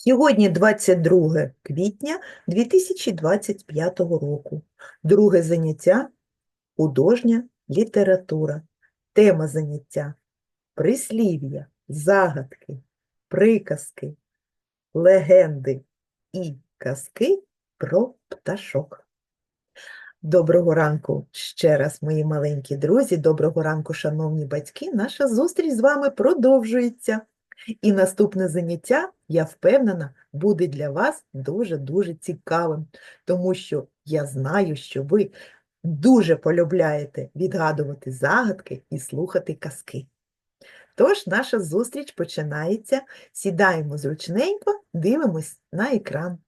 Сьогодні 22 квітня 2025 року. Друге заняття – художня література. Тема заняття – прислів'я, загадки, приказки, легенди і казки про пташок. Доброго ранку ще раз, мої маленькі друзі, доброго ранку, шановні батьки. Наша зустріч з вами продовжується. І наступне заняття, я впевнена, буде для вас дуже-дуже цікавим, тому що я знаю, що ви дуже полюбляєте відгадувати загадки і слухати казки. Тож наша зустріч починається. Сідаємо зручненько, дивимось на екран.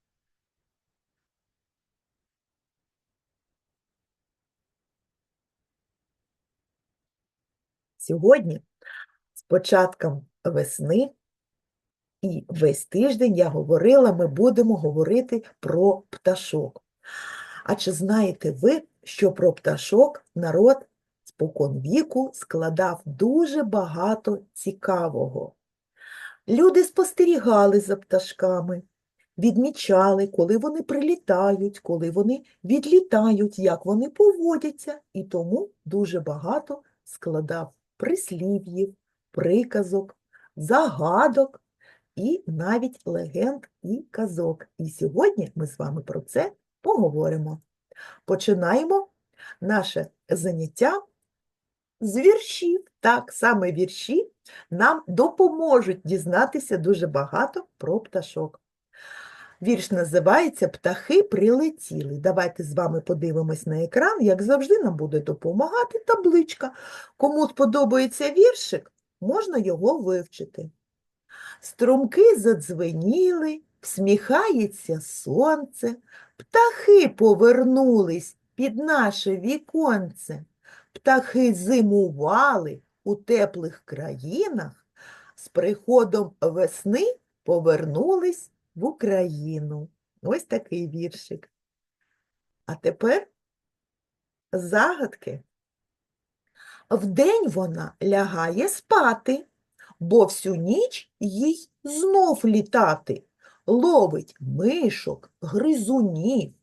Сьогодні з початком весни і весь тиждень я говорила, ми будемо говорити про пташок. А чи знаєте ви, що про пташок народ спокон віку складав дуже багато цікавого? Люди спостерігали за пташками, відмічали, коли вони прилітають, коли вони відлітають, як вони поводяться, і тому дуже багато складав прислів'їв, приказок, загадок і навіть легенд і казок. І сьогодні ми з вами про це поговоримо. Починаємо наше заняття з віршів. Так, саме вірші нам допоможуть дізнатися дуже багато про пташок. Вірш називається Птахи прилетіли. Давайте з вами подивимось на екран, як завжди, нам буде допомагати табличка. Кому сподобається віршик, можна його вивчити. Струмки задзвеніли, всміхається сонце, птахи повернулись під наше віконце. Птахи зимували у теплих країнах, з приходом весни повернулись в Україну. Ось такий віршик. А тепер загадки. Вдень вона лягає спати, бо всю ніч їй знов літати. Ловить мишок, гризунів,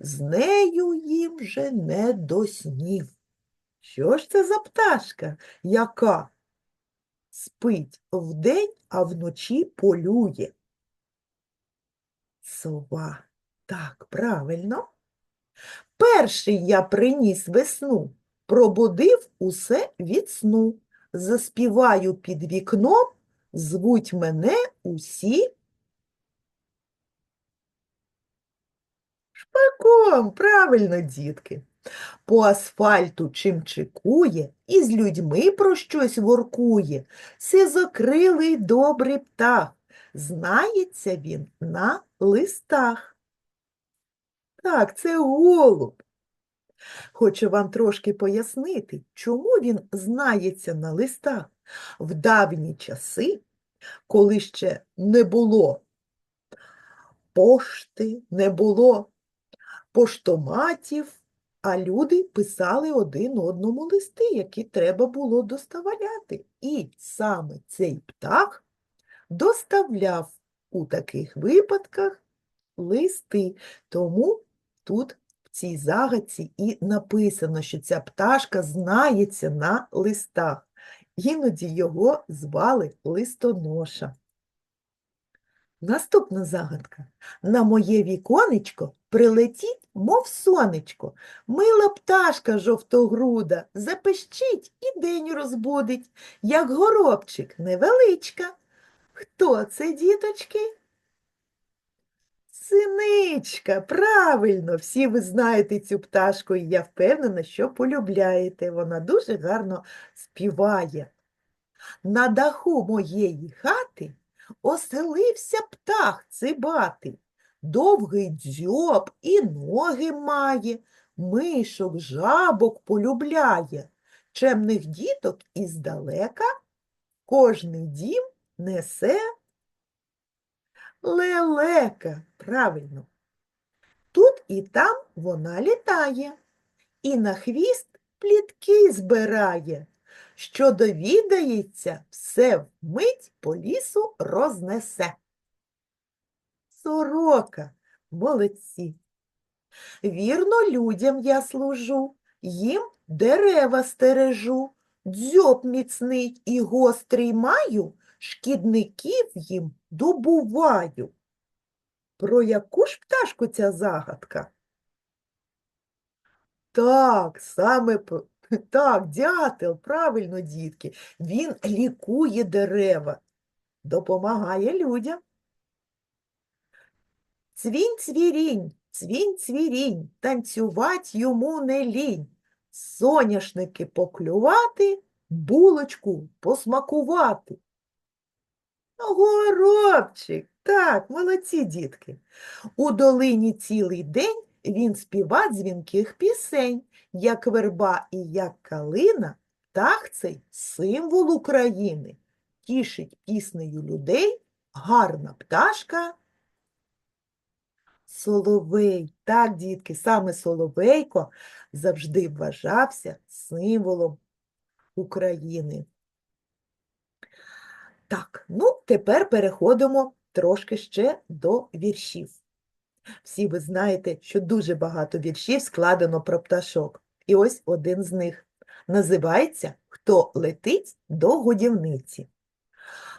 з нею їм же не до снів. Що ж це за пташка, яка спить вдень, а вночі полює? Сова. Так, правильно. Перший я приніс весну, пробудив усе від сну. Заспіваю під вікном, звуть мене усі. Шпаком, правильно, дітки. По асфальту чимчикує і з людьми про щось воркує. Сизокрилий добрий птах. Знається він на листах. Так, це голуб. Хочу вам трошки пояснити, чому він знається на листах. В давні часи, коли ще не було пошти, не було поштоматів, а люди писали один одному листи, які треба було доставляти. І саме цей птах доставляв у таких випадках листи. Тому тут цій загадці і написано, що ця пташка знається на листах. Іноді його звали листоноша. Наступна загадка. На моє віконечко прилетіть, мов сонечко. Мила пташка жовтогруда, запищить і день розбудить, як горобчик невеличка. Хто це, діточки? Синичка, правильно, всі ви знаєте цю пташку, і я впевнена, що полюбляєте. Вона дуже гарно співає. На даху моєї хати оселився птах цибатий, довгий дзьоб і ноги має, мишок, жабок полюбляє, чемних діток іздалека кожний дім несе лелека. Правильно. Тут і там вона літає, і на хвіст плітки збирає. Що довідається, все вмить по лісу рознесе. Сорока. Молодці. Вірно людям я служу, їм дерева стережу, дзьоб міцний і гострий маю, шкідників їм добуваю. Про яку ж пташку ця загадка? Так, саме так, дятел, правильно, дітки. Він лікує дерева, допомагає людям. Цвінь цвірінь, цвінь цвірінь, танцювать йому не лінь. Соняшники поклювати, булочку посмакувати. Горобчик, так, молодці дітки. У долині цілий день він співа дзвінких пісень, як верба і як калина, птах цей символ України. Тішить піснею людей гарна пташка. Соловей, так, дітки, саме Соловейко завжди вважався символом України. Так, ну тепер переходимо трошки ще до віршів. Всі ви знаєте, що дуже багато віршів складено про пташок. І ось один з них. Називається Хто летить до годівниці.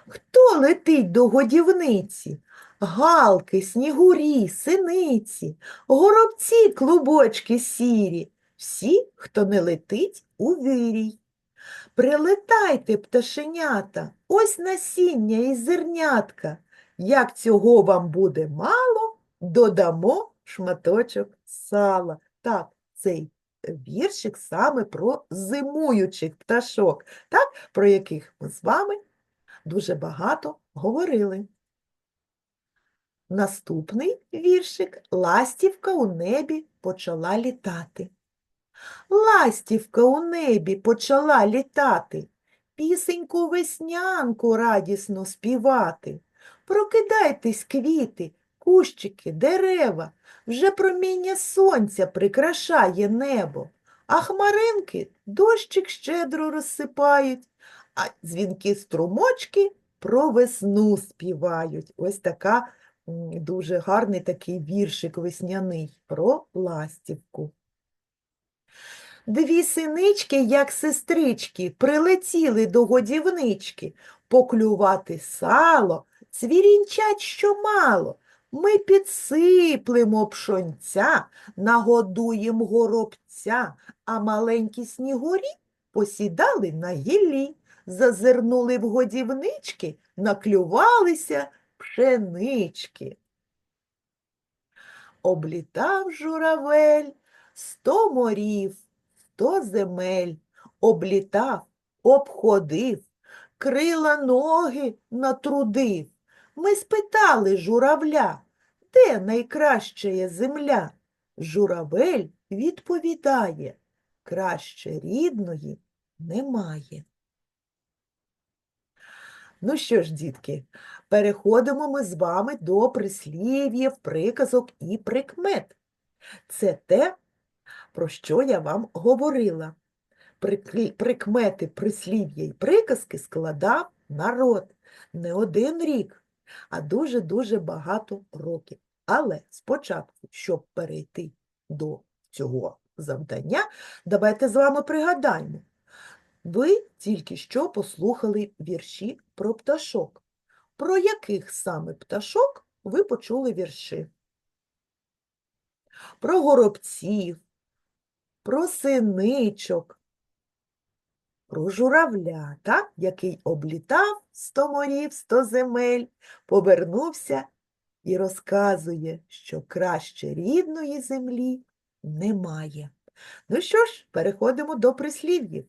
Хто летить до годівниці? Галки, снігурі, синиці, горобці, клубочки сірі, всі, хто не летить у вирій. Прилетайте, пташенята, ось насіння і зернятка. Як цього вам буде мало, додамо шматочок сала. Так, цей віршик саме про зимуючих пташок, так, про яких ми з вами дуже багато говорили. Наступний віршик Ластівка у небі почала літати. Ластівка у небі почала літати, пісеньку веснянку радісно співати. Прокидайтесь, квіти, кущики, дерева, вже проміння сонця прикрашає небо, а хмаринки дощик щедро розсипають, а дзвінки струмочки про весну співають. Ось така дуже гарний такий віршик весняний про ластівку. Дві синички, як сестрички, прилетіли до годівнички поклювати сало, цвірінчать що мало. Ми підсиплемо пшонця, нагодуєм горобця, а маленькі снігурі посідали на гіллі, зазирнули в годівнички, наклювалися пшенички. Облітав журавель сто морів, сто земель, облітав, обходив, крила ноги натрудив. Ми спитали журавля, де найкраща земля? Журавель відповідає, краще рідної немає. Ну що ж, дітки, переходимо ми з вами до прислів'їв, приказок і прикмет. Це те, про що я вам говорила. Прикмети, прислів'я й приказки складав народ не один рік, а дуже-дуже багато років. Але спочатку, щоб перейти до цього завдання, давайте з вами пригадаємо. Ви тільки що послухали вірші про пташок. Про яких саме пташок ви почули вірші? Про горобців, про синичок, про журавля, так, який облітав сто морів, сто земель, повернувся і розказує, що краще рідної землі немає. Ну що ж, переходимо до прислів'їв.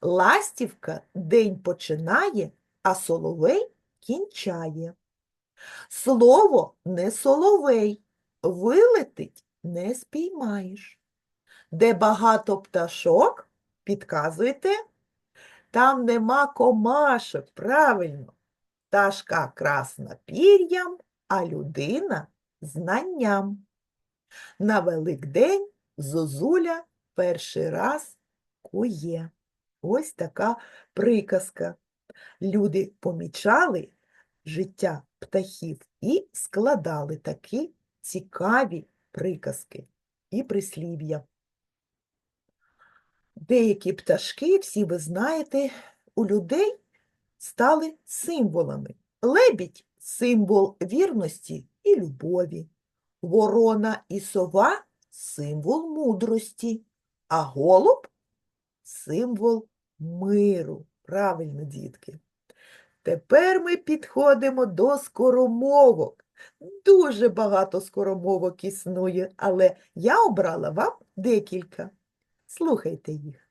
Ластівка день починає, а соловей кінчає. Слово не соловей, вилетить не спіймаєш. Де багато пташок, підказуйте, там нема комашок, правильно. Пташка красна пір'ям, а людина знанням. На Великдень зозуля перший раз кує. Ось така приказка. Люди помічали життя птахів і складали такі цікаві приказки і прислів'я. Деякі пташки, всі ви знаєте, у людей стали символами. Лебідь символ вірності і любові. Ворона і сова символ мудрості, а голуб символ миру. Правильно, дітки. Тепер ми підходимо до скоромовок. Дуже багато скоромовок існує, але я обрала вам декілька. Слухайте їх.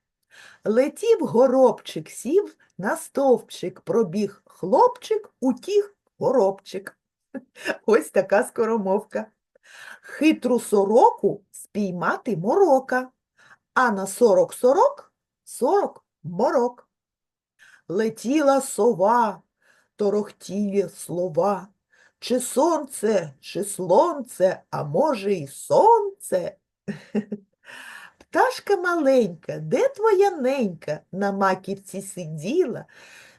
Летів горобчик, сів на стовпчик, пробіг хлопчик, утіг горобчик. Ось така скоромовка. Хитру сороку спіймати морока, а на сорок сорок сорок морок. Летіла сова, торохтіли слова. Чи сонце, чи слонце, а може, й сонце. Пташка маленька, де твоя ненька? На маківці сиділа,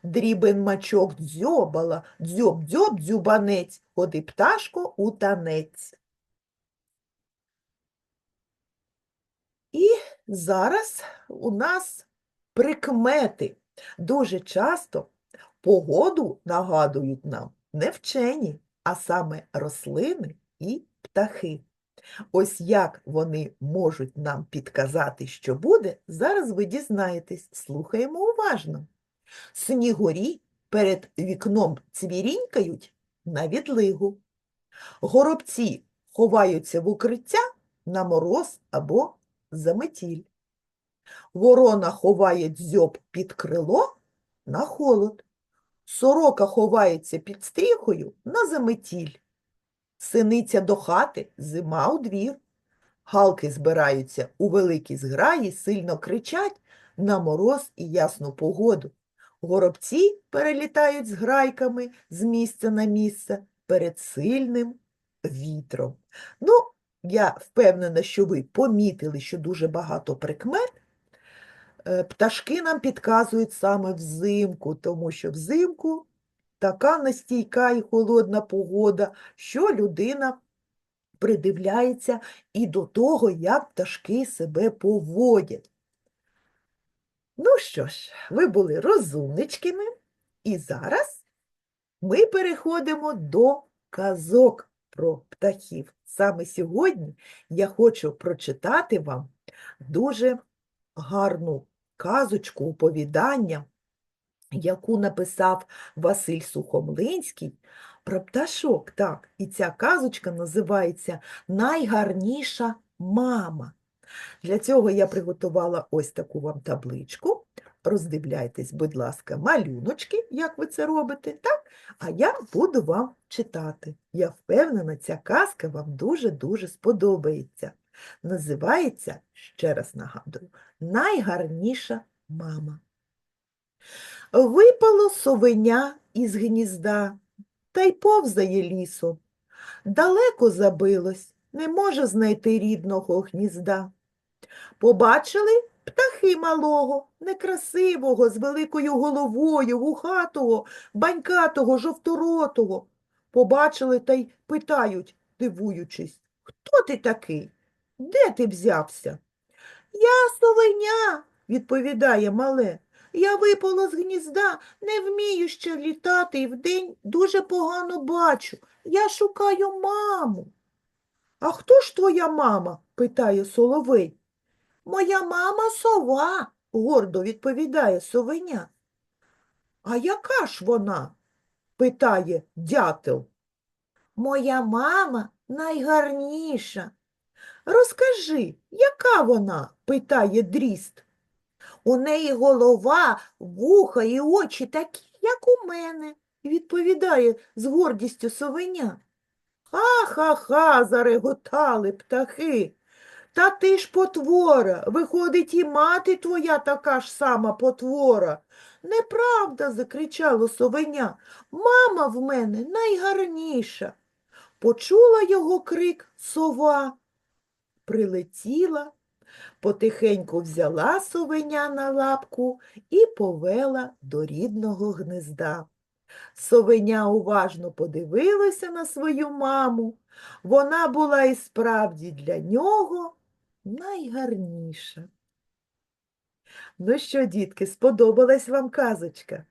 дрібен мачок дзьобала, дзьоб-дзьоб дзюбанець, ходи пташко у танець. І зараз у нас прикмети. Дуже часто погоду нагадують нам не вчені, а саме рослини і птахи. Ось як вони можуть нам підказати, що буде, зараз ви дізнаєтесь. Слухаємо уважно. Снігурі перед вікном цвірінькають на відлигу. Горобці ховаються в укриття на мороз або заметіль. Ворона ховає дзьоб під крило на холод. Сорока ховається під стріхою на заметіль. Синиця до хати, зима у двір. Галки збираються у великій зграї, сильно кричать на мороз і ясну погоду. Горобці перелітають з грайками з місця на місце перед сильним вітром. Ну, я впевнена, що ви помітили, що дуже багато прикмет. Е, Пташки нам підказують саме взимку, тому що взимку така настійка і холодна погода, що людина придивляється і до того, як пташки себе поводять. Ну що ж, ви були розумничкими, і зараз ми переходимо до казок про птахів. Саме сьогодні я хочу прочитати вам дуже гарну казочку, оповідання, яку написав Василь Сухомлинський про пташок. Так, і ця казочка називається Найгарніша мама. Для цього я приготувала ось таку вам табличку. Роздивляйтесь, будь ласка, малюночки, як ви це робите, так? А я буду вам читати. Я впевнена, ця казка вам дуже-дуже сподобається. Називається, ще раз нагадую, Найгарніша мама. Випало совеня із гнізда та й повзає лісом. Далеко забилось, не може знайти рідного гнізда. Побачили птахи малого, некрасивого, з великою головою, вухатого, банькатого, жовторотого. Побачили та й питають, дивуючись, хто ти такий? Де ти взявся? Я совеня, відповідає мале. Я випала з гнізда, не вмію ще літати і вдень дуже погано бачу. Я шукаю маму. А хто ж твоя мама? питає соловей. Моя мама сова, гордо відповідає совеня. А яка ж вона? питає дятел. Моя мама найгарніша. Розкажи, яка вона? питає дріст. У неї голова, вуха і очі такі, як у мене, відповідає з гордістю совеня. Ха-ха-ха, зареготали птахи. Та ти ж потвора, виходить, і мати твоя така ж сама потвора. Неправда, закричало совеня. Мама в мене найгарніша. Почула його крик сова, прилетіла, потихеньку взяла совеня на лапку і повела до рідного гнезда. Совеня уважно подивилося на свою маму. Вона була і справді для нього найгарніша. Ну що, дітки, сподобалась вам казочка?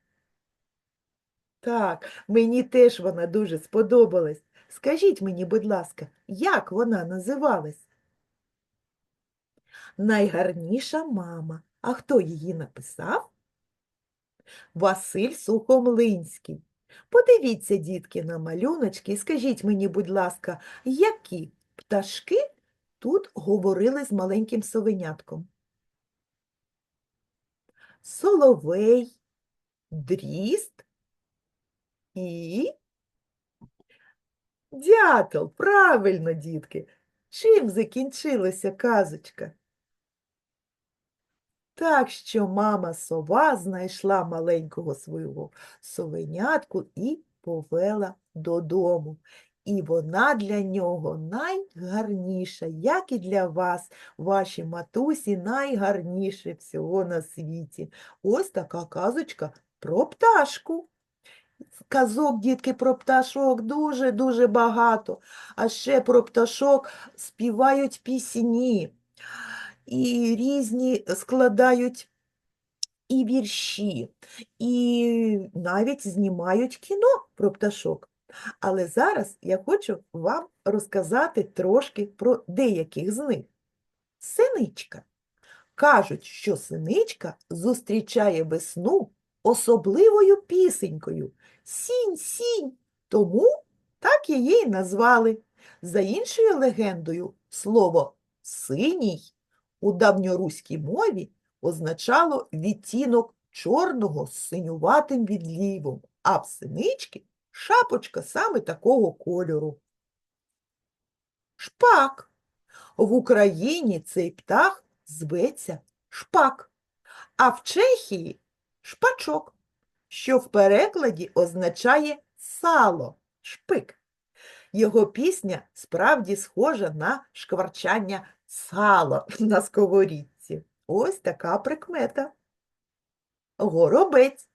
Так, мені теж вона дуже сподобалась. Скажіть мені, будь ласка, як вона називалась? Найгарніша мама. А хто її написав? Василь Сухомлинський. Подивіться, дітки, на малюночки і скажіть мені, будь ласка, які пташки тут говорили з маленьким совенятком? Соловей, дріст і дятел. Правильно, дітки. Чим закінчилася казочка? Так що мама сова знайшла маленького свого совенятку і повела додому. І вона для нього найгарніша, як і для вас, ваші матусі, найгарніше всього на світі. Ось така казочка про пташку. Казок, дітки, про пташок дуже-дуже багато. А ще про пташок співають пісні і різні складають і вірші, і навіть знімають кіно про пташок. Але зараз я хочу вам розказати трошки про деяких з них. Синичка. Кажуть, що синичка зустрічає весну особливою пісенькою. Сінь, сінь. Тому так її й назвали. За іншою легендою, слово синій у давньоруській мові означало відтінок чорного з синюватим відлівом, а в синички шапочка саме такого кольору. Шпак. В Україні цей птах зветься шпак, а в Чехії шпачок, що в перекладі означає сало, шпик. Його пісня справді схожа на шкварчання сала на сковорідці. Ось така прикмета. Горобець.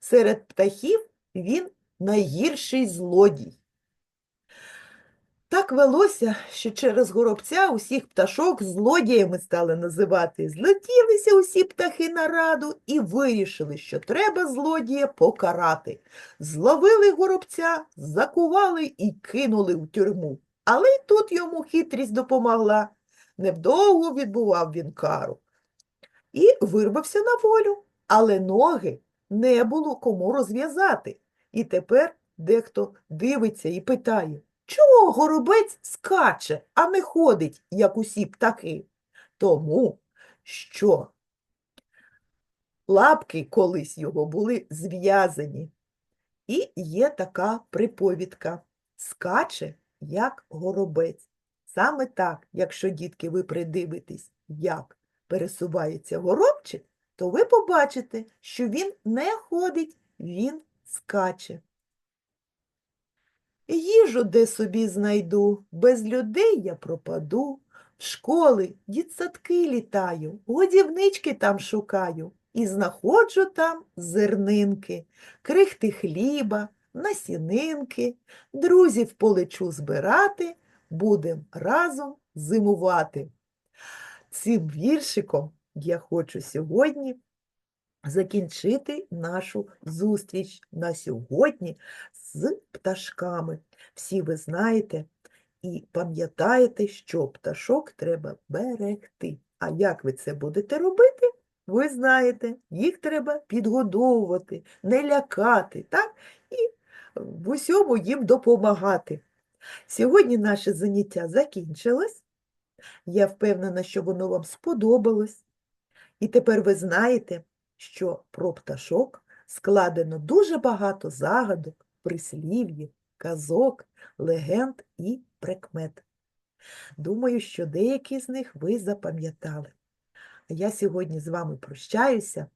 Серед птахів він найгірший злодій. Так велося, що через горобця усіх пташок злодіями стали називати. Злетілися усі птахи на раду і вирішили, що треба злодія покарати. Зловили горобця, закували і кинули в тюрму. Але й тут йому хитрість допомогла. Невдовго відбував він кару і вирвався на волю, але ноги не було кому розв'язати. І тепер дехто дивиться і питає, чого горобець скаче, а не ходить, як усі птахи? Тому що лапки колись його були зв'язані. І є така приповідка скаче, як горобець. Саме так, якщо, дітки, ви придивитесь, як пересувається горобчик, то ви побачите, що він не ходить, він скаче. Їжу де собі знайду, без людей я пропаду, в школи, дітсадки літаю, годівнички там шукаю і знаходжу там зернинки, крихти хліба, насінинки, друзів полечу збирати, будем разом зимувати. Цим віршиком я хочу сьогодні закінчити нашу зустріч на сьогодні з пташками. Всі ви знаєте і пам'ятаєте, що пташок треба берегти. А як ви це будете робити? Ви знаєте, їх треба підгодовувати, не лякати, так? і в усьому їм допомагати. Сьогодні наше заняття закінчилось. Я впевнена, що воно вам сподобалось. І тепер ви знаєте, що про пташок складено дуже багато загадок, прислів'їв, казок, легенд і прикмет. Думаю, що деякі з них ви запам'ятали. А я сьогодні з вами прощаюся.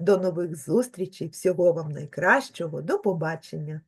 До нових зустрічей, всього вам найкращого, до побачення!